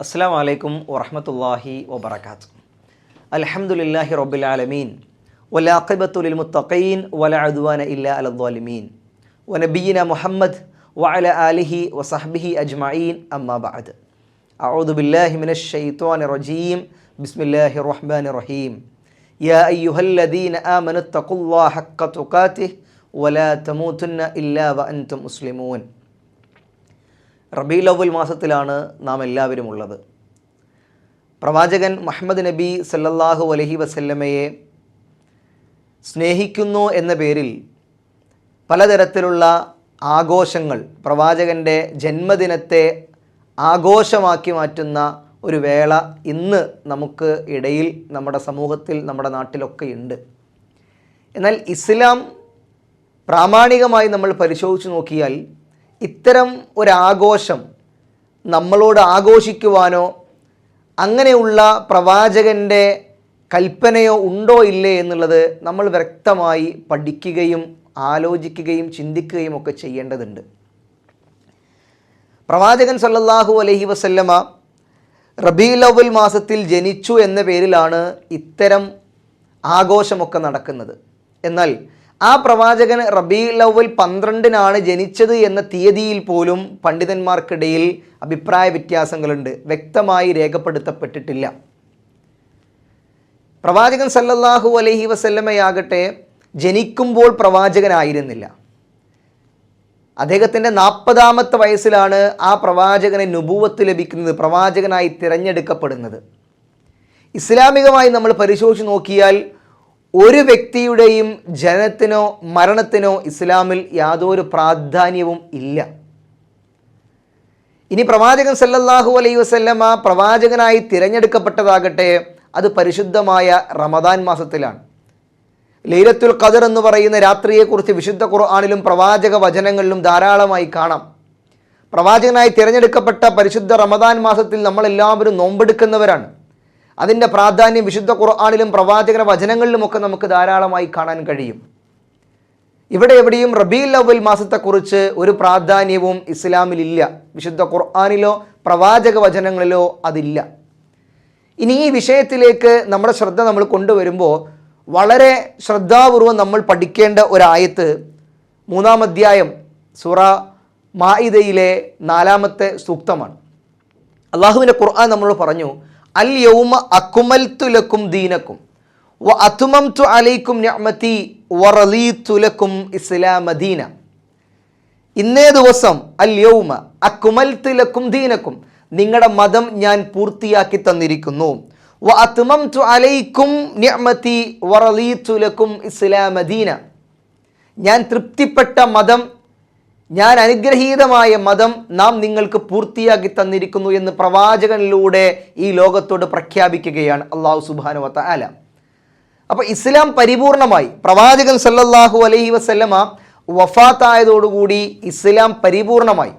അസ്സാം വലൈക്കും വറഹമത്തല്ലാഹി വബർക്കാത്തു അലഹമുല്ലാഹി റബ്ബുലാലമീൻ വലാഖിബത്തുലിൽ മുത്തഖീൻ വല അദ്വാന ഇല്ല അലദ്വാലിമീൻ വനബീന മുഹമ്മദ് വഅല ആലിഹി വസഹ്ബിഹി അജ്മഈൻ അമ്മാ ബഅദ് അഊദു ബില്ലാഹി മിനശ് ശൈത്വാനിർ റജീം ബിസ്മില്ലാഹിർ റഹ്മാനിർ റഹീം യാ അയ്യുഹല്ലദീന ആമനു തഖുല്ലാഹ ഹഖ്ക തുഖാതിഹി വലാ തമൂതുന്ന ഇല്ലാ വഅൻതും മുസ്ലിമൂൻ റബീൽ അവൽ മാസത്തിലാണ് നാം എല്ലാവരും ഉള്ളത്. പ്രവാചകൻ മുഹമ്മദ് നബി സല്ലല്ലാഹു അലഹി വസല്ലമയെ സ്നേഹിക്കുന്നു എന്ന പേരിൽ പലതരത്തിലുള്ള ആഘോഷങ്ങൾ പ്രവാചകന്റെ ജന്മദിനത്തെ ആഘോഷമാക്കി മാറ്റുന്ന ഒരു വേള ഇന്ന് നമുക്ക് ഇടയിൽ നമ്മുടെ സമൂഹത്തിൽ നമ്മുടെ നാട്ടിലൊക്കെ ഉണ്ട്. എന്നാൽ ഇസ്ലാം പ്രാമാണികമായി നമ്മൾ പരിശോധിച്ച് നോക്കിയാൽ ഇത്തരം ഒരാഘോഷം നമ്മളോട് ആഘോഷിക്കുവാനോ അങ്ങനെയുള്ള പ്രവാചകന്റെ കൽപ്പനയോ ഉണ്ടോ ഇല്ലേ എന്നുള്ളത് നമ്മൾ വ്യക്തമായി പഠിക്കുകയും ആലോചിക്കുകയും ചിന്തിക്കുകയും ഒക്കെ ചെയ്യേണ്ടതുണ്ട്. പ്രവാചകൻ സല്ലല്ലാഹു അലഹി വസല്ലമ റബീൽ അവൽ മാസത്തിൽ ജനിച്ചു എന്ന പേരിലാണ് ഇത്തരം ആഘോഷമൊക്കെ നടക്കുന്നത്. എന്നാൽ ആ പ്രവാചകൻ റബി അവൽ പന്ത്രണ്ടിനാണ് ജനിച്ചത് എന്ന തീയതിയിൽ പോലും പണ്ഡിതന്മാർക്കിടയിൽ അഭിപ്രായ വ്യത്യാസങ്ങളുണ്ട്. വ്യക്തമായി രേഖപ്പെടുത്തപ്പെട്ടിട്ടില്ല. പ്രവാചകൻ സല്ലല്ലാഹു അലൈഹി വസല്ലമയാകട്ടെ ജനിക്കുമ്പോൾ പ്രവാചകനായിരുന്നില്ല. അദ്ദേഹത്തിന്റെ നാൽപ്പതാമത്തെ വയസ്സിലാണ് ആ പ്രവാചകനെ നുപൂവത്ത് ലഭിക്കുന്നത് പ്രവാചകനായി തിരഞ്ഞെടുക്കപ്പെടുന്നത്. ഇസ്ലാമികമായി നമ്മൾ പരിശോധിച്ച് നോക്കിയാൽ ഒരു വ്യക്തിയുടെയും ജനത്തിനോ മരണത്തിനോ ഇസ്ലാമിൽ യാതൊരു പ്രാധാന്യവും ഇല്ല. ഇനി പ്രവാചകൻ സല്ലല്ലാഹു അലൈഹി വസല്ലമ പ്രവാചകനായി തിരഞ്ഞെടുക്കപ്പെട്ടതാകട്ടെ അത് പരിശുദ്ധമായ റമദാൻ മാസത്തിലാണ്. ലൈലത്തുൽ ഖദർ എന്ന് പറയുന്ന രാത്രിയെക്കുറിച്ച് വിശുദ്ധ ഖുർആാനിലും പ്രവാചക വചനങ്ങളിലും ധാരാളമായി കാണാം. പ്രവാചകനായി തിരഞ്ഞെടുക്കപ്പെട്ട പരിശുദ്ധ റമദാൻ മാസത്തിൽ നമ്മളെല്ലാവരും നോമ്പെടുക്കുന്നവരാണ്. അതിന്റെ പ്രാധാന്യം വിശുദ്ധ ഖുർആാനിലും വചനങ്ങളിലും വചനങ്ങളിലുമൊക്കെ നമുക്ക് ധാരാളമായി കാണാൻ കഴിയും. ഇവിടെ എവിടെയും റബീൽ അവൽ മാസത്തെക്കുറിച്ച് ഒരു പ്രാധാന്യവും ഇസ്ലാമിലില്ല. വിശുദ്ധ ഖുർആാനിലോ പ്രവാചക വചനങ്ങളിലോ അതില്ല. ഇനി ഈ വിഷയത്തിലേക്ക് നമ്മുടെ ശ്രദ്ധ നമ്മൾ കൊണ്ടുവരുമ്പോൾ വളരെ ശ്രദ്ധാപൂർവം നമ്മൾ പഠിക്കേണ്ട ഒരായത്ത് മൂന്നാം അധ്യായം സുറ മായിദയിലെ നാലാമത്തെ സൂക്തമാണ്. അള്ളാഹുവിന്റെ ഖുർആൻ നമ്മളോട് പറഞ്ഞു അൽ യൗമ അക്കുമൽത്തുലക്കും ദീനക്കും. വ അത്തുമംതു അലൈക്കും ഞമത്തി വറലീത്തുലക്കും ഇസ്ലാമ ദീന. ഇന്നേ ദിവസം അൽ യൗമ അക്കുമൽത്തുലക്കും ദീനക്കും. നിങ്ങളുടെ മതം ഞാൻ പൂർത്തിയാക്കി തന്നിരിക്കുന്നു. വ അത്തുമംതു അലൈക്കും ഞമത്തി വറലീത്തുലക്കും ഇസ്ലാമ ദീന. ഞാൻ തൃപ്തിപ്പെട്ട മതം ഞാൻ അനുഗ്രഹീതമായ മതം നാം നിങ്ങൾക്ക് പൂർത്തിയാക്കി തന്നിരിക്കുന്നു എന്ന് പ്രവാചകനിലൂടെ ഈ ലോകത്തോട് പ്രഖ്യാപിക്കുകയാണ് അള്ളാഹു സുബാനു വത്ത ആല അപ്പോൾ ഇസ്ലാം പരിപൂർണമായി. പ്രവാചകൻ സല്ലല്ലാഹു അലൈഹി വസല്ലമ വഫാത്തായതോടുകൂടി ഇസ്ലാം പരിപൂർണമായി.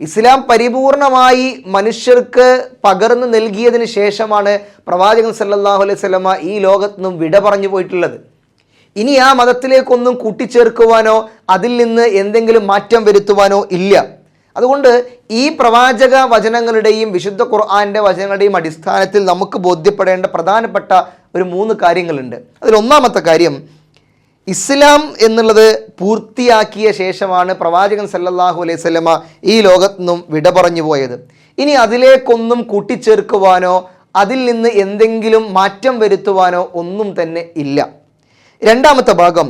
ഇസ്ലാം പരിപൂർണമായി മനുഷ്യർക്ക് പകർന്നു നൽകിയതിന് ശേഷമാണ് പ്രവാചകൻ സല്ലല്ലാഹു അലൈഹി വസല്ലമ ഈ ലോകത്ത് നിന്നും വിട പറഞ്ഞു പോയിട്ടുള്ളത്. ഇനി ആ മതത്തിലേക്കൊന്നും കൂട്ടിച്ചേർക്കുവാനോ അതിൽ നിന്ന് എന്തെങ്കിലും മാറ്റം വരുത്തുവാനോ ഇല്ല. അതുകൊണ്ട് ഈ പ്രവാചക വചനങ്ങളുടെയും വിശുദ്ധ ഖുർആാന്റെ വചനങ്ങളുടെയും അടിസ്ഥാനത്തിൽ നമുക്ക് ബോധ്യപ്പെടേണ്ട പ്രധാനപ്പെട്ട ഒരു മൂന്ന് കാര്യങ്ങളുണ്ട്. അതിൽ ഒന്നാമത്തെ കാര്യം ഇസ്ലാം എന്നുള്ളത് പൂർത്തിയാക്കിയ ശേഷമാണ് പ്രവാചകൻ സല്ലല്ലാഹു അലൈഹി സ്വലമ ഈ ലോകത്തു നിന്നും വിട പറഞ്ഞു പോയത്. ഇനി അതിലേക്കൊന്നും കൂട്ടിച്ചേർക്കുവാനോ അതിൽ നിന്ന് എന്തെങ്കിലും മാറ്റം വരുത്തുവാനോ ഒന്നും തന്നെ ഇല്ല. രണ്ടാമത്തെ ഭാഗം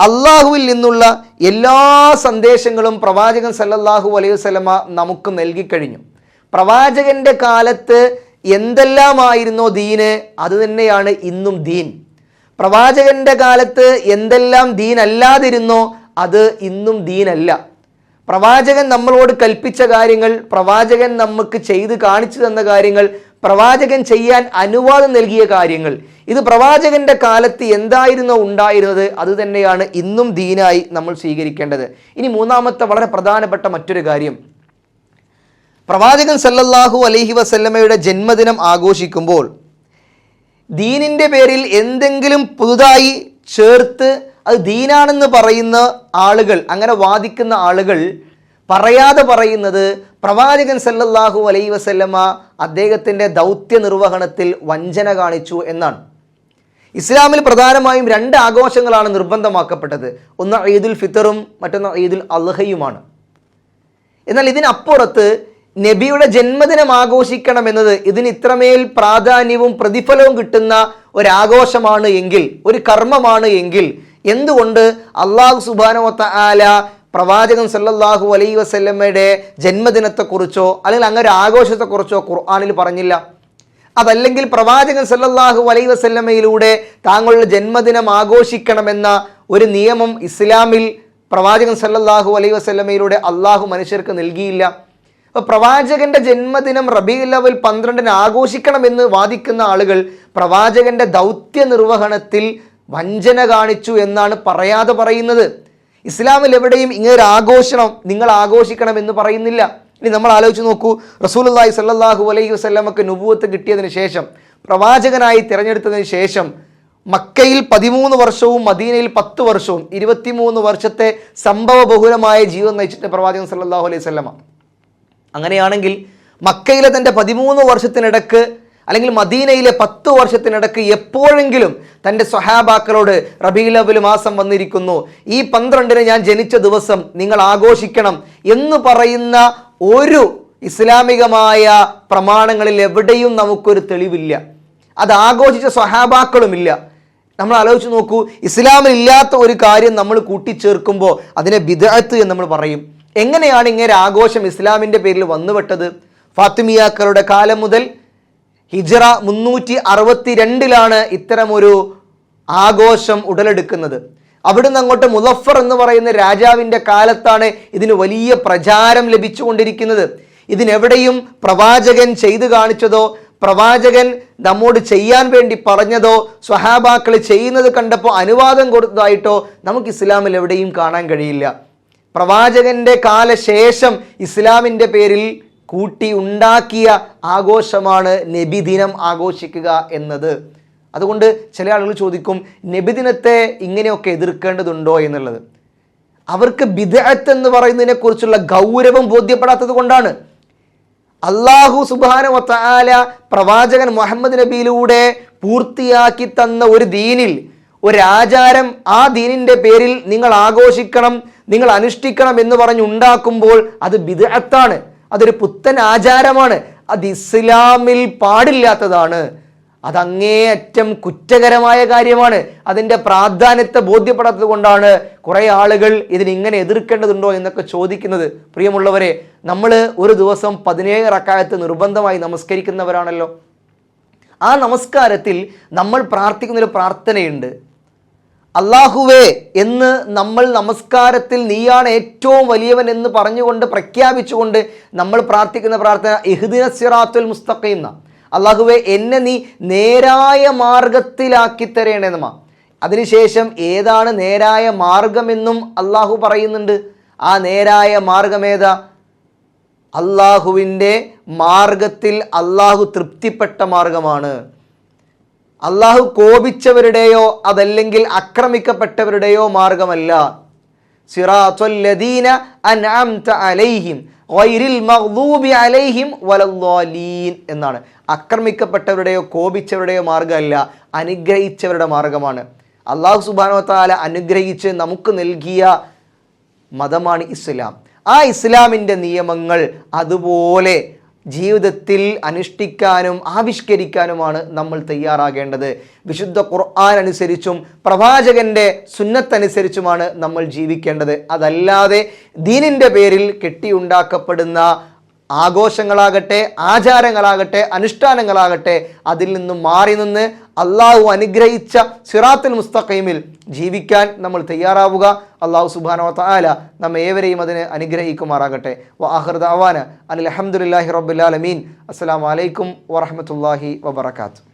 അള്ളാഹുവിൽ നിന്നുള്ള എല്ലാ സന്ദേശങ്ങളും പ്രവാചകൻ സല്ലല്ലാഹു അലൈഹി വസല്ലമ നമുക്ക് നൽകിക്കഴിഞ്ഞു. പ്രവാചകന്റെ കാലത്ത് എന്തെല്ലാമായിരുന്നോ ദീന്? അത് തന്നെയാണ് ഇന്നും ദീൻ. പ്രവാചകന്റെ കാലത്ത് എന്തെല്ലാം ദീൻ അല്ലാതിരുന്നോ അത് ഇന്നും ദീനല്ല. പ്രവാചകൻ നമ്മളോട് കൽപ്പിച്ച കാര്യങ്ങൾ പ്രവാചകൻ നമുക്ക് ചെയ്ത് കാണിച്ചു തന്ന കാര്യങ്ങൾ പ്രവാചകൻ ചെയ്യാൻ അനുവാദം നൽകിയ കാര്യങ്ങൾ. ഇത് പ്രവാചകന്റെ കാലത്ത് എന്തായിരുന്നോ ഉണ്ടായിരുന്നത് അത് തന്നെയാണ് ഇന്നും ദീനായി നമ്മൾ സ്വീകരിക്കേണ്ടത്. ഇനി മൂന്നാമത്തെ വളരെ പ്രധാനപ്പെട്ട മറ്റൊരു കാര്യം. പ്രവാചകൻ സല്ലല്ലാഹു അലൈഹി വസല്ലമയുടെ ജന്മദിനം ആഘോഷിക്കുമ്പോൾ ദീനിന്റെ പേരിൽ എന്തെങ്കിലും പുതുതായി ചേർത്ത് അത് ദീനാണെന്ന് പറയുന്ന ആളുകൾ അങ്ങനെ വാദിക്കുന്ന ആളുകൾ പറയാതെ പറയുന്നത് പ്രവാചകൻ സല്ലല്ലാഹു അലൈ വസല്ലമ അദ്ദേഹത്തിന്റെ ദൗത്യ നിർവഹണത്തിൽ വഞ്ചന കാണിച്ചു എന്നാണ്. ഇസ്ലാമിൽ പ്രധാനമായും രണ്ട് ആഘോഷങ്ങളാണ് നിർബന്ധമാക്കപ്പെട്ടത്. ഒന്ന് ഈദുൽ ഫിത്തറും മറ്റൊന്ന് ഈദുൽ അൽഹയുമാണ്. എന്നാൽ ഇതിനപ്പുറത്ത് നബിയുടെ ജന്മദിനം ആഘോഷിക്കണമെന്നത് ഇതിന് ഇത്രമേൽ പ്രാധാന്യവും പ്രതിഫലവും കിട്ടുന്ന ഒരാഘോഷമാണ് എങ്കിൽ ഒരു കർമ്മമാണ് എങ്കിൽ എന്തുകൊണ്ട് അള്ളാഹു സുബാനോത്ത ആല പ്രവാചകൻ സല്ലല്ലാഹു അലൈ വസല്ലമ്മയുടെ ജന്മദിനത്തെക്കുറിച്ചോ അല്ലെങ്കിൽ അങ്ങനെ ആഘോഷത്തെക്കുറിച്ചോ ഖുർആാനിൽ പറഞ്ഞില്ല. അതല്ലെങ്കിൽ പ്രവാചകൻ സല്ലല്ലാഹു അലൈ വസല്ലമ്മയിലൂടെ താങ്കളുടെ ജന്മദിനം ആഘോഷിക്കണമെന്ന ഒരു നിയമം ഇസ്ലാമിൽ പ്രവാചകൻ സല്ലല്ലാഹു അലൈ വസല്ലമ്മയിലൂടെ അള്ളാഹു മനുഷ്യർക്ക് നൽകിയില്ല. അപ്പോൾ പ്രവാചകന്റെ ജന്മദിനം റബീ ലവൽ പന്ത്രണ്ടിന് ആഘോഷിക്കണമെന്ന് വാദിക്കുന്ന ആളുകൾ പ്രവാചകന്റെ ദൗത്യ നിർവഹണത്തിൽ വഞ്ചന കാണിച്ചു എന്നാണ് പറയാതെ പറയുന്നത്. ഇസ്ലാമിൽ എവിടെയും ഇങ്ങനെ ഒരു ആഘോഷണം നിങ്ങൾ ആഘോഷിക്കണം എന്ന് പറയുന്നില്ല. ഇനി നമ്മൾ ആലോചിച്ച് നോക്കൂ റസൂലുള്ളാഹി സല്ലാഹു അലൈഹി വസല്ലമക്ക് നുപൂവത്ത് കിട്ടിയതിന് ശേഷം പ്രവാചകനായി തിരഞ്ഞെടുത്തതിന് ശേഷം മക്കയിൽ പതിമൂന്ന് വർഷവും മദീനയിൽ പത്ത് വർഷവും ഇരുപത്തിമൂന്ന് വർഷത്തെ സംഭവ ബഹുലമായ ജീവിതം നയിച്ചിട്ട് പ്രവാചകൻ സല്ലാഹു അലൈഹി വസല്ലമ. അങ്ങനെയാണെങ്കിൽ മക്കയിലെ തന്റെ പതിമൂന്ന് വർഷത്തിനിടക്ക് അല്ലെങ്കിൽ മദീനയിലെ പത്ത് വർഷത്തിനിടക്ക് എപ്പോഴെങ്കിലും തന്റെ സ്വഹാബാക്കളോട് റബീലബുൽ മാസം വന്നിരിക്കുന്നു ഈ പന്ത്രണ്ടിന് ഞാൻ ജനിച്ച ദിവസം നിങ്ങൾ ആഘോഷിക്കണം എന്ന് പറയുന്ന ഒരു ഇസ്ലാമികമായ പ്രമാണങ്ങളിൽ എവിടെയും നമുക്കൊരു തെളിവില്ല. അത് ആഘോഷിച്ച സ്വഹാബാക്കളുമില്ല. നമ്മൾ ആലോചിച്ച് നോക്കൂ ഇസ്ലാമിൽ ഇല്ലാത്ത ഒരു കാര്യം നമ്മൾ കൂട്ടിച്ചേർക്കുമ്പോൾ അതിനെ ബിദഅത്ത് എന്ന് നമ്മൾ പറയും. എങ്ങനെയാണ് ഇങ്ങനെ ആഘോഷം ഇസ്ലാമിന്റെ പേരിൽ വന്നുപെട്ടത്? ഫാത്തിമിയാക്കളുടെ കാലം മുതൽ ഹിജറ മുന്നൂറ്റി അറുപത്തി രണ്ടിലാണ് ഇത്തരമൊരു ആഘോഷം ഉടലെടുക്കുന്നത്. അവിടുന്ന് അങ്ങോട്ട് മുലഫർ എന്ന് പറയുന്ന രാജാവിന്റെ കാലത്താണ് ഇതിന് വലിയ പ്രചാരം ലഭിച്ചുകൊണ്ടിരിക്കുന്നത്. ഇതിനെവിടെയും പ്രവാചകൻ ചെയ്തു കാണിച്ചതോ പ്രവാചകൻ നമ്മോട് ചെയ്യാൻ വേണ്ടി പറഞ്ഞതോ സ്വഹാബാക്കൾ ചെയ്യുന്നത് കണ്ടപ്പോൾ അനുവാദം കൊടുത്തതായിട്ടോ നമുക്ക് ഇസ്ലാമിൽ എവിടെയും കാണാൻ കഴിയില്ല. പ്രവാചകന്റെ കാലശേഷം ഇസ്ലാമിന്റെ പേരിൽ കൂട്ടി ഉണ്ടാക്കിയ ആഘോഷമാണ് നബിദിനം ആഘോഷിക്കുക എന്നത്. അതുകൊണ്ട് ചില ആളുകൾ ചോദിക്കും നബിദിനത്തെ ഇങ്ങനെയൊക്കെ എതിർക്കേണ്ടതുണ്ടോ എന്നുള്ളത്? അവർക്ക് ബിദഅത്ത് എന്ന് പറയുന്നതിനെ കുറിച്ചുള്ള ഗൗരവം ബോധ്യപ്പെടാത്തത് കൊണ്ടാണ്. അള്ളാഹു സുബാന വത്താല പ്രവാചകൻ മുഹമ്മദ് നബിയിലൂടെ പൂർത്തിയാക്കി തന്ന ഒരു ദീനിൽ ഒരാചാരം ആ ദീനിന്റെ പേരിൽ നിങ്ങൾ ആഘോഷിക്കണം നിങ്ങൾ അനുഷ്ഠിക്കണം എന്ന് പറഞ്ഞ് ഉണ്ടാക്കുമ്പോൾ അത് ബിദഅത്താണ്. അതൊരു പുത്തൻ ആചാരമാണ്. അത് ഇസ്ലാമിൽ പാടില്ലാത്തതാണ്. അതങ്ങേയറ്റം കുറ്റകരമായ കാര്യമാണ്. അതിന്റെ പ്രാധാന്യത്തെ ബോധ്യപ്പെടാത്തത് കൊണ്ടാണ് കുറേ ആളുകൾ ഇതിനിങ്ങനെ എതിർക്കേണ്ടതുണ്ടോ എന്നൊക്കെ ചോദിക്കുന്നത്. പ്രിയമുള്ളവരെ നമ്മൾ ഒരു ദിവസം പതിനേഴ് റക്കായത്ത് നിർബന്ധമായി നമസ്കരിക്കുന്നവരാണല്ലോ. ആ നമസ്കാരത്തിൽ നമ്മൾ പ്രാർത്ഥിക്കുന്നൊരു പ്രാർത്ഥനയുണ്ട്. അള്ളാഹുവേ എന്ന് നമ്മൾ നമസ്കാരത്തിൽ നീയാണ് ഏറ്റവും വലിയവൻ എന്ന് പറഞ്ഞുകൊണ്ട് പ്രഖ്യാപിച്ചുകൊണ്ട് നമ്മൾ പ്രാർത്ഥിക്കുന്ന പ്രാർത്ഥന ഇഹ്ദിന സിറാത്തുൽ മുസ്തഖീം അള്ളാഹുവെ എന്നെ നീ നേരായ മാർഗത്തിലാക്കി തരേണ്ടെന്നുമാ അതിനുശേഷം ഏതാണ് നേരായ മാർഗമെന്നും അള്ളാഹു പറയുന്നുണ്ട്. ആ നേരായ മാർഗമേതാ? അള്ളാഹുവിന്റെ മാർഗത്തിൽ അള്ളാഹു തൃപ്തിപ്പെട്ട മാർഗമാണ്. അള്ളാഹു കോപിച്ചവരുടെയോ അതല്ലെങ്കിൽ ആക്രമിക്കപ്പെട്ടവരുടെയോ മാർഗമല്ല. സിറാത്തുല്ലദീന അൻഅംത അലൈഹിം ഗൈറിൽ മഗ്ദൂബി അലൈഹിം വലദ്ദാലീൻ എന്നാണ്. ആക്രമിക്കപ്പെട്ടവരുടെയോ കോപിച്ചവരുടെയോ മാർഗമല്ല അനുഗ്രഹിച്ചവരുടെ മാർഗമാണ്. അള്ളാഹു സുബാനോ താല അനുഗ്രഹിച്ച് നമുക്ക് നൽകിയ മതമാണ് ഇസ്ലാം. ആ ഇസ്ലാമിന്റെ നിയമങ്ങൾ അതുപോലെ ജീവിതത്തിൽ അനുഷ്ഠിക്കാനും ആവിഷ്കരിക്കാനുമാണ് നമ്മൾ തയ്യാറാകേണ്ടത്. വിശുദ്ധ ഖുർആൻ അനുസരിച്ചും പ്രവാചകന്റെ സുന്നത്തനുസരിച്ചുമാണ് നമ്മൾ ജീവിക്കേണ്ടത്. അതല്ലാതെ ദീനിന്റെ പേരിൽ കെട്ടിയുണ്ടാക്കപ്പെടുന്ന ആഘോഷങ്ങളാകട്ടെ ആചാരങ്ങളാകട്ടെ അനുഷ്ഠാനങ്ങളാകട്ടെ അതിൽ നിന്നും മാറി നിന്ന് അള്ളാഹു അനുഗ്രഹിച്ച സിറാത്തുൽ മുസ്തഖീമിൽ ജീവിക്കാൻ നമ്മൾ തയ്യാറാവുക. അള്ളാഹു സുബാനോ താല നമ്മ ഏവരെയും അതിന് അനുഗ്രഹിക്കുമാറാകട്ടെ. വാഹൃദ് അവാന് അനിൽ അഹമ്മദില്ലാഹി റബ്ബുലാലമീൻ അസ്സാം വലൈക്കും വറഹമത്തല്ലാഹി വബർക്കാത്തു